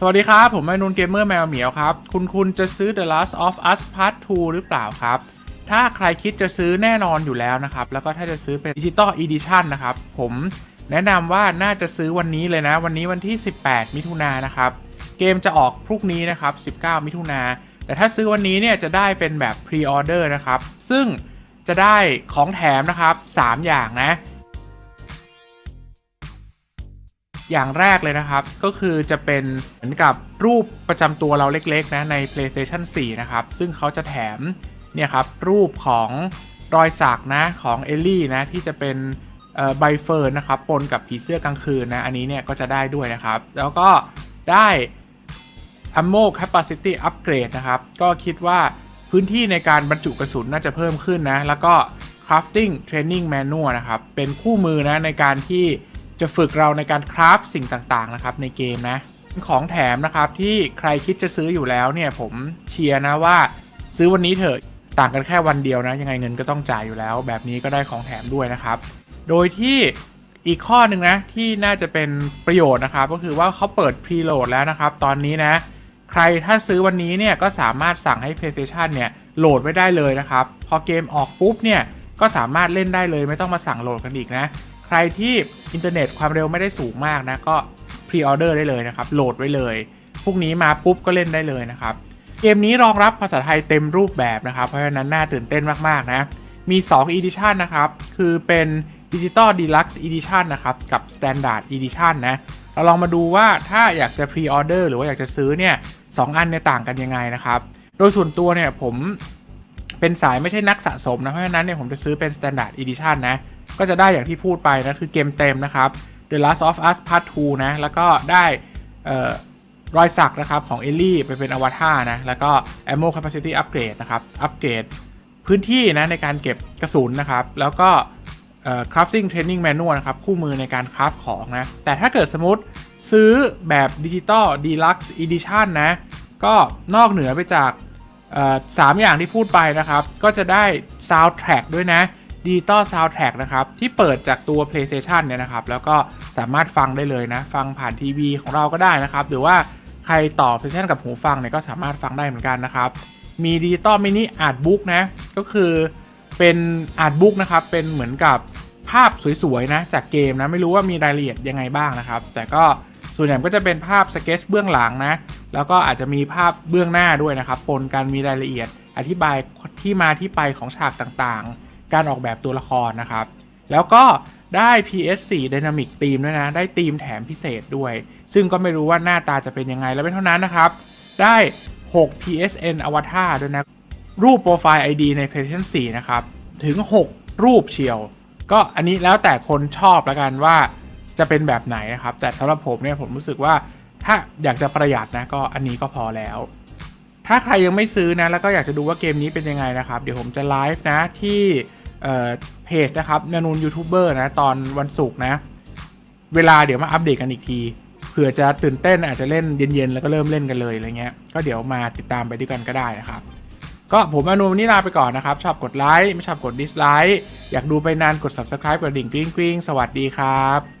สวัสดีครับ ผมแมนูนเกมเมอร์แมวเหมียวครับ คุณคุณจะซื้อ The Last of Us Part 2 หรือเปล่าครับ ถ้าใครคิดจะซื้อแน่นอนอยู่แล้วนะครับ แล้วก็ถ้าจะซื้อเป็นดิจิตอลอีดิชันนะครับ ผมแนะนำว่าน่าจะซื้อวันนี้เลยนะ วันนี้วันที่ 18 มิถุนายนนะครับ เกมจะออกพรุ่งนี้นะครับ 19 มิถุนายนแต่ถ้าซื้อวันนี้เนี่ยจะได้เป็นแบบพรีออเดอร์นะครับ ซึ่งจะได้ของแถมนะครับ 3 อย่างนะ อย่างแรกเลยนะครับ ก็คือจะเป็นเหมือนกับรูปประจำตัวเราเล็กๆนะใน PlayStation 4 นะครับ ซึ่งเขาจะแถมเนี่ยครับรูปของรอยสักนะของเอลลี่นะที่จะเป็นใบเฟิร์นนะครับปนกับผีเสื้อกลางคืนนะอันนี้เนี่ยก็จะได้ด้วยนะครับ แล้วก็ได้ ammo capacity upgrade นะครับ ก็คิดว่าพื้นที่ในการบรรจุกระสุนน่าจะเพิ่มขึ้นนะ แล้วก็ crafting training manual นะครับ เป็นคู่มือนะในการที่ จะฝึกเราในการคราฟสิ่งต่างๆนะครับในเกมนะของแถมนะครับที่ใครคิดจะซื้ออยู่แล้วเนี่ยผมเชียร์นะว่าซื้อวันนี้เถอะต่างกันแค่วันเดียวนะ ยังไงเงินก็ต้องจ่ายอยู่แล้ว แบบนี้ก็ได้ของแถมด้วยนะครับ โดยที่อีกข้อหนึ่งนะที่น่าจะเป็นประโยชน์นะครับ ก็คือว่าเขาเปิดพรีโหลดแล้วนะครับ ตอนนี้นะ ใครถ้าซื้อวันนี้เนี่ยก็สามารถสั่งให้ PlayStation เนี่ยโหลดไว้ได้เลยนะครับ พอเกมออกปุ๊บเนี่ยก็สามารถเล่นได้เลย ไม่ต้องมาสั่งโหลดกันอีกนะ ใครที่อินเทอร์เน็ตความเร็วไม่ได้สูงมากนะก็พรีออเดอร์ได้เลยนะครับ โหลดไว้เลยพรุ่งนี้มาปุ๊บก็เล่นได้เลยนะครับ เกมนี้รองรับภาษาไทยเต็มรูปแบบนะครับ เพราะฉะนั้นน่าตื่นเต้นมากๆนะ มี 2 Edition นะครับ คือเป็น Digital Deluxe Edition นะครับ กับ Standard Edition นะ เราลองมาดูว่าถ้าอยากจะพรีออเดอร์หรือว่าอยากจะซื้อเนี่ยสองอันเนี่ยต่างกันยังไงนะครับ โดยส่วนตัวเนี่ยผมเป็นสายไม่ใช่นักสะสมนะ เพราะฉะนั้นเนี่ยผมจะซื้อเป็น Standard Edition นะ ก็จะได้อย่างที่พูดไปนะคือเกมเต็มนะครับ The Last of Us Part 2 นะ แล้วก็ได้รอยสักนะครับของเอลลี่ไปเป็นอวตารนะ แล้วก็ Ammo Capacity Upgrade นะครับ อัปเกรดพื้นที่นะในการเก็บกระสุนนะครับ แล้วก็ crafting training manual นะครับ คู่มือในการคราฟของนะ แต่ถ้าเกิดสมมติซื้อแบบดิจิตอล deluxe edition นะ ก็นอกเหนือไปจากสามอย่างที่พูดไปนะครับ ก็จะได้ soundtrack ด้วยนะ digital soundtrack นะครับ ที่เปิดจากตัว PlayStation เนี่ยนะครับ แล้วก็สามารถฟังได้เลยนะ ฟังผ่านทีวีของเราก็ได้นะครับ หรือว่าใครต่อ PlayStation กับหูฟังเนี่ยก็สามารถฟังได้เหมือนกันนะครับ มีดิจิตอลมินิอาร์ตบุ๊กนะ ก็คือเป็นอาร์ตบุ๊กนะครับ เป็นเหมือนกับภาพสวยๆนะจากเกมนะ ไม่รู้ว่ามีรายละเอียดยังไงบ้างนะครับ แต่ก็ส่วนใหญ่ก็จะเป็นภาพสเก็ตเบื้องหลังนะ แล้วก็อาจจะมีภาพเบื้องหน้าด้วยนะครับ ปนกันมีรายละเอียด อธิบายที่มาที่ไปของฉากต่างๆ การออกแบบตัวละครนะครับ แล้วก็ได้ PS4 Dynamic Theme ด้วยนะ ได้ธีมแถมพิเศษด้วย ซึ่งก็ไม่รู้ว่าหน้าตาจะเป็นยังไงแล้วไม่เท่านั้นนะครับ ได้ 6 PSN Avatar ด้วยนะ รูปโปรไฟล์ ID ใน PlayStation 4 นะครับ ถึง 6 รูปเชียว ก็อันนี้แล้วแต่คนชอบล้วกันว่าจะเป็นแบบไหนนะครับ แต่สำหรับผมเนี่ยผมรู้สึกว่าถ้าอยากจะประหยัดนะก็อันนี้ก็พอแล้ว ถ้าใครยังไม่ซื้อนะแล้วก็อยากจะดูว่าเกมนี้เป็นยังไงนะครับ เดี๋ยวผมจะไลฟ์นะที่ เพจนะครับนานูนยูทูบเบอร์นะตอนวันศุกร์นะ เวลาเดี๋ยวมาอัปเดตกันอีกทีเผื่อจะตื่นเต้นอาจจะเล่นเย็นๆ แล้วก็เริ่มเล่นกันเลยอะไรเงี้ยก็เดี๋ยวมาติดตามไปด้วยกันก็ได้นะครับ ก็ผมอนุมนี่ลาไปก่อนนะครับ ชอบกดไลค์ไม่ชอบกดดิสไลค์อยากดูไปนานกด subscribe กดดิ่งกริ๊งกริ๊งสวัสดีครับ